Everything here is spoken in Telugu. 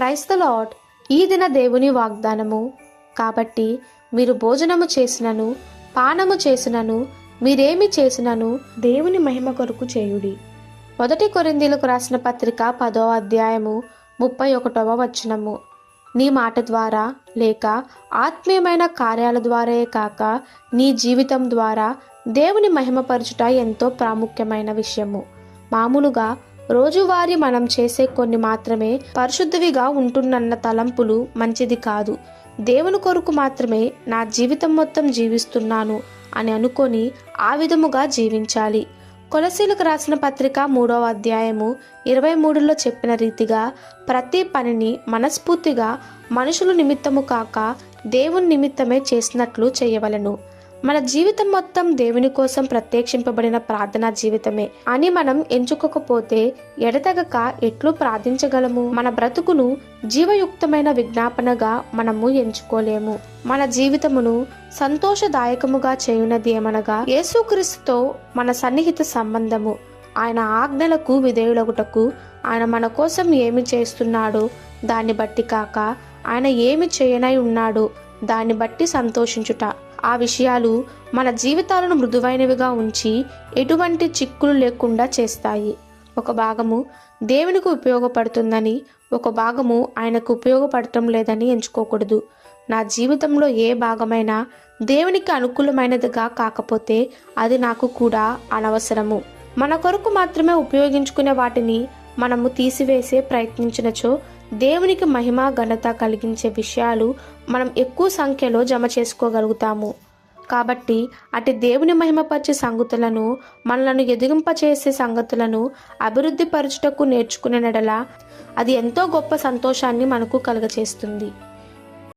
ప్రైస్ ద లాడ్ ఈ దిన దేవుని వాగ్దానము. కాబట్టి మీరు భోజనము చేసినను పానము చేసినను మీరేమి చేసినను దేవుని మహిమ కొరకు చేయుడి. మొదటి కొరిందీలకు రాసిన పత్రిక పదో అధ్యాయము ముప్పై ఒకటవ వచనము. నీ మాట ద్వారా లేక ఆత్మీయమైన కార్యాల ద్వారాయే కాక నీ జీవితం ద్వారా దేవుని మహిమపరచుట ఎంతో ప్రాముఖ్యమైన విషయము. మామూలుగా రోజువారీ మనం చేసే కొన్ని మాత్రమే పరిశుద్ధవిగా ఉంటున్నన్న తలంపులు మంచిది కాదు. దేవుని కొరకు మాత్రమే నా జీవితం మొత్తం జీవిస్తున్నాను అని అనుకొని ఆ విధముగా జీవించాలి. కొలసీలకు రాసిన పత్రిక మూడవ అధ్యాయము ఇరవై మూడులో చెప్పిన రీతిగా ప్రతి పనిని మనస్ఫూర్తిగా మనుషుల నిమిత్తము కాక దేవుని నిమిత్తమే చేసినట్లు చేయవలెను. మన జీవితం మొత్తం దేవుని కోసం ప్రత్యక్షింపబడిన ప్రార్థనా జీవితమే. అని మనం ఎంచుకోకపోతే ఎడతెగక ఎట్లు ప్రార్థించగలము? మన బ్రతుకును జీవయుక్తమైన విజ్ఞాపనగా మనము ఎంచుకోలేము. మన జీవితమును సంతోషదాయకముగా చేయునది ఏమనగా యేసుక్రీస్తుతో మన సన్నిహిత సంబంధము. ఆయన ఆజ్ఞలకు విధేయులగుటకు ఆయన మన కోసం ఏమి చేస్తున్నాడో దాన్ని బట్టి కాక ఆయన ఏమి చేయనై ఉన్నాడో దాన్ని బట్టి సంతోషించుట. ఆ విషయాలు మన జీవితాలను మృదువైనవిగా ఉంచి ఎటువంటి చిక్కులు లేకుండా చేస్తాయి. ఒక భాగము దేవునికి ఉపయోగపడుతుందని ఒక భాగము ఆయనకు ఉపయోగపడటం లేదని ఎంచుకోకూడదు. నా జీవితంలో ఏ భాగమైనా దేవునికి అనుకూలమైనదిగా కాకపోతే అది నాకు కూడా అనవసరము. మన కొరకు మాత్రమే ఉపయోగించుకునే వాటిని మనము తీసివేసే ప్రయత్నించినచో దేవునికి మహిమ ఘనత కలిగించే విషయాలు మనం ఎక్కువ సంఖ్యలో జమ చేసుకోగలుగుతాము. కాబట్టి అటు దేవుని మహిమపరిచే సంగతులను మనలను ఎదిగింపచేసే సంగతులను అభివృద్ధి పరచుటకు నేర్చుకునే నెడల అది ఎంతో గొప్ప సంతోషాన్ని మనకు కలుగచేస్తుంది.